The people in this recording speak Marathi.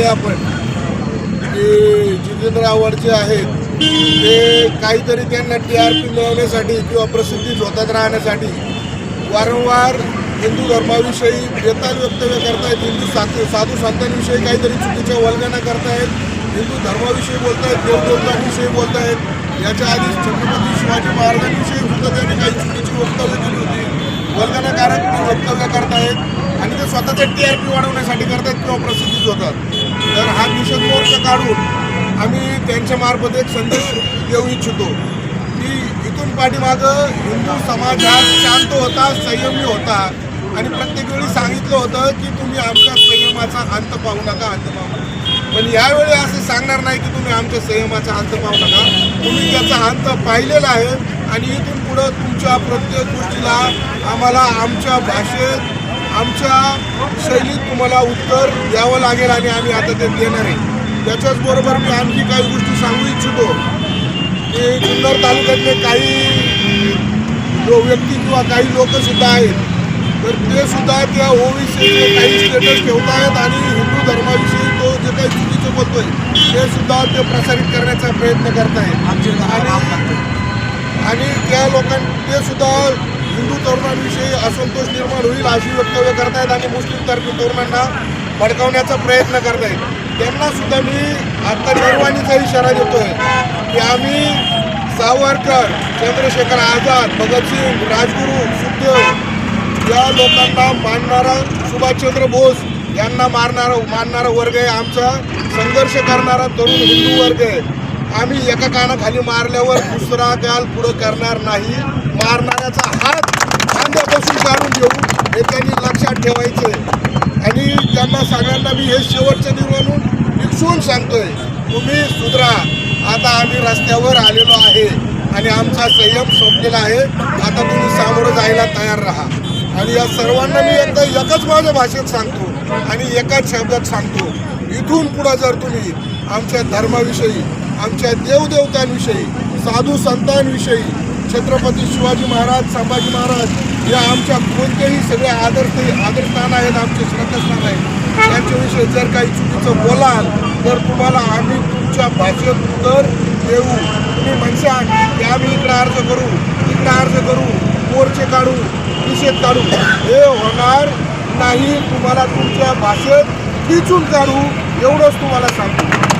पाहिले आपण की जितेंद्र आव्हाड जे आहेत ते काहीतरी त्यांना टी आर पी मिळवण्यासाठी किंवा प्रसिद्धी झोतात राहण्यासाठी वारंवार हिंदू धर्माविषयी बेताल वक्तव्य करतायत हिंदू साधू साधू संतांविषयी काहीतरी चुकीच्या वल्गना करतायत हिंदू धर्माविषयी बोलतायत देवदेवतांविषयी बोलतायत. याच्या आधी छत्रपती शिवाजी महाराजांविषयी सुद्धा त्यांनी काही चुकीची वक्तव्य केली होती. वल्गनाकारक वक्तव्य करतायत आणि ते स्वतःचे टी आर पी वाढवण्यासाठी करतायत किंवा प्रसिद्धीच होतात तर हा निषेध मोर्चा काढून आम्ही त्यांच्या मार्फत एक संदेश देऊ इच्छितो. की इथून पाठीमागं हिंदू समाज हा शांत होता संयमी होता. आणि प्रत्येक वेळी सांगितलं होतं की तुम्ही आमच्या संयमाचा अंत पाहू नका अंत पाहू नका. पण यावेळी असं सांगणार नाही की तुम्ही आमच्या संयमाचा अंत पाहू नका. तुम्ही त्याचा अंत पाहिलेला आहे आणि इथून पुढं तुमच्या प्रत्येक गोष्टीला आम्हाला आमच्या भाषेत आमच्या शैलीत तुम्हाला उत्तर द्यावं लागेल आणि आम्ही आता ते देणार आहे. त्याच्याच बरोबर मी आणखी काही गोष्टी सांगू इच्छितो. की जुन्नर तालुक्यातले काही जो व्यक्ती किंवा काही लोक सुद्धा आहेत तर ते सुद्धा त्या ओबीसीचे काही स्टेटस ठेवत आहेत आणि हिंदू धर्माविषयी तो जे काही चुकीचं बोलतोय ते सुद्धा ते प्रसारित करण्याचा प्रयत्न करत आहेत आणि त्या लोकां ते सुद्धा हिंदू तरुणांविषयी असंतोष निर्माण होईल अशी वक्तव्य करतायत आणि मुस्लिम तर्फी तरुणांना भडकावण्याचा प्रयत्न करतायत. त्यांना सुद्धा मी आता निर्वाणीचा इशारा देतोय की आम्ही सावरकर चंद्रशेखर आझाद भगतसिंग राजगुरू सुखदेव या लोकांना मानणारा सुभाषचंद्र बोस यांना मारणारा मानणारा वर्ग आहे आमचा. संघर्ष करणारा तरुण हिंदू वर्ग आहे. आम्ही एका कानाखाली मारल्यावर दुसरा गाल पुढं करणार नाही. मारणाऱ्याचा हात खांद्यापासून काढून घेऊ हे त्यांनी लक्षात ठेवायचं आणि त्यांना सगळ्यांना मी हे शेवटचं निर्वणून विकसून सांगतोय तुम्ही सुधरा. आता आम्ही रस्त्यावर आलेलो आहे आणि आमचा संयम संपलेला आहे. आता तुम्ही सामोरं जायला तयार राहा. आणि या सर्वांना मी एकदा एकच माझ्या भाषेत सांगतो आणि एकाच शब्दात सांगतो इथून पुढं जर तुम्ही आमच्या धर्माविषयी आमच्या देवदेवतांविषयी साधू संतांविषयी छत्रपती शिवाजी महाराज संभाजी महाराज या आमच्या कोणतेही सगळे आदर आदरस्थान आहेत आमचे श्रद्धास्थान आहेत. त्यांच्याविषयी जर काही चुकीचं बोलाल तर तुम्हाला आम्ही तुमच्या भाषेत उत्तर देऊ. तुम्ही म्हणशाल की आम्ही इकडं अर्ज करू इकडं अर्ज करू मोर्चे काढू निषेध काढू. हे होणार नाही. तुम्हाला तुमच्या भाषेत खिचून काढू. एवढंच तुम्हाला सांगतो.